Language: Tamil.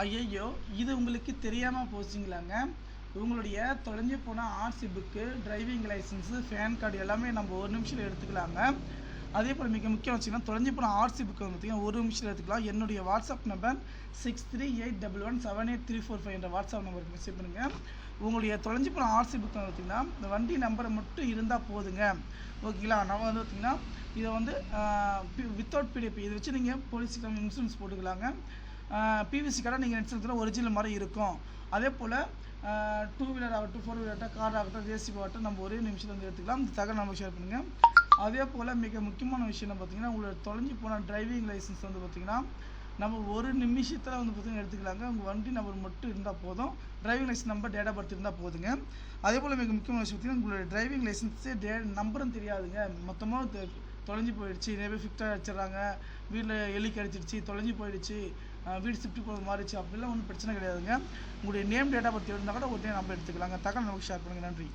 ஐயையோ இது உங்களுக்கு தெரியாமல் போச்சுங்களாங்க? உங்களுடைய தொலைஞ்சு போன RC book driving licence PAN card எல்லாமே நம்ம ஒரு நிமிஷத்தில் எடுத்துக்கலாங்க. அதே போல் மிக முக்கியம் வச்சுக்கலாம் தொலைஞ்சு போன ஆர்சி புக்கு வந்து பார்த்தீங்கன்னா ஒரு நிமிஷத்தில் எடுத்துக்கலாம். என்னுடைய WhatsApp number six three eight double one seven eight three four five என்ற வாட்ஸ்அப் நம்பருக்கு மெசேஜ் பண்ணுங்கள் உங்களுடைய தொலைஞ்சு போன ஆர்சி புக் வந்து பார்த்தீங்கன்னா இந்த வண்டி நம்பரை மட்டும் இருந்தால் போதுங்க. ஓகேங்களா? நம்ம வந்து பார்த்தீங்கன்னா இதை வந்து வித்தவுட் பிடிஎஃப் இதை வச்சு நீங்கள் போலீஸுக்கு இன்சூரன்ஸ் போட்டுக்கலாங்க. பிவிசி கடை நீங்கள் எடுத்துக்கிற ஒரிஜினல் மாதிரி இருக்கும். அதே போல் டூ வீலர் ஆகட்டும் ஃபோர் வீலர் ஆகட்டும் கார் ஆகட்டும் ஜேசிபி ஆகட்டும் நம்ம ஒரே நிமிஷத்தில் வந்து எடுத்துக்கலாம். இந்த தகவல் நம்ம ஷேர் பண்ணுங்கள் அதே போல் மிக முக்கியமான விஷயம் பார்த்தீங்கன்னா உங்களோட தொலைஞ்சு போன டிரைவிங் லைசன்ஸ் வந்து பார்த்தீங்கன்னா நம்ம ஒரு நிமிஷத்தில் வந்து பார்த்தீங்கன்னா எடுத்துக்கலாங்க. உங்கள் வண்டி நம்பர் மட்டும் இருந்தால் போதும். Driving licence number date of birth இருந்தால் போதுங்க. அதே போல் மிக முக்கியமான விஷயம் பார்த்தீங்கன்னா உங்களோட டிரைவிங் லைசன்ஸே டே நம்பரும் தெரியாதுங்க. மொத்தமாக தொலைஞ்சு போயிடுச்சு. நிறைய பேர் ஃபிஃப்டாக அடிச்சிடுறாங்க. வீட்டில் எலி கடிச்சிடுச்சு தொலைஞ்சு போயிடுச்சு. வீடு ஷிஃப்ட் போகிறது மாறிடுச்சு. அப்படிலாம் ஒன்றும் பிரச்சனை கிடையாதுங்க. உங்களுடைய நேம் டேட்டா பற்றி இருந்தால் கூட உடனே நம்ம எடுத்துக்கலாங்க. தகவல் நமக்கு ஷேர் பண்ணுங்கள் நன்றி.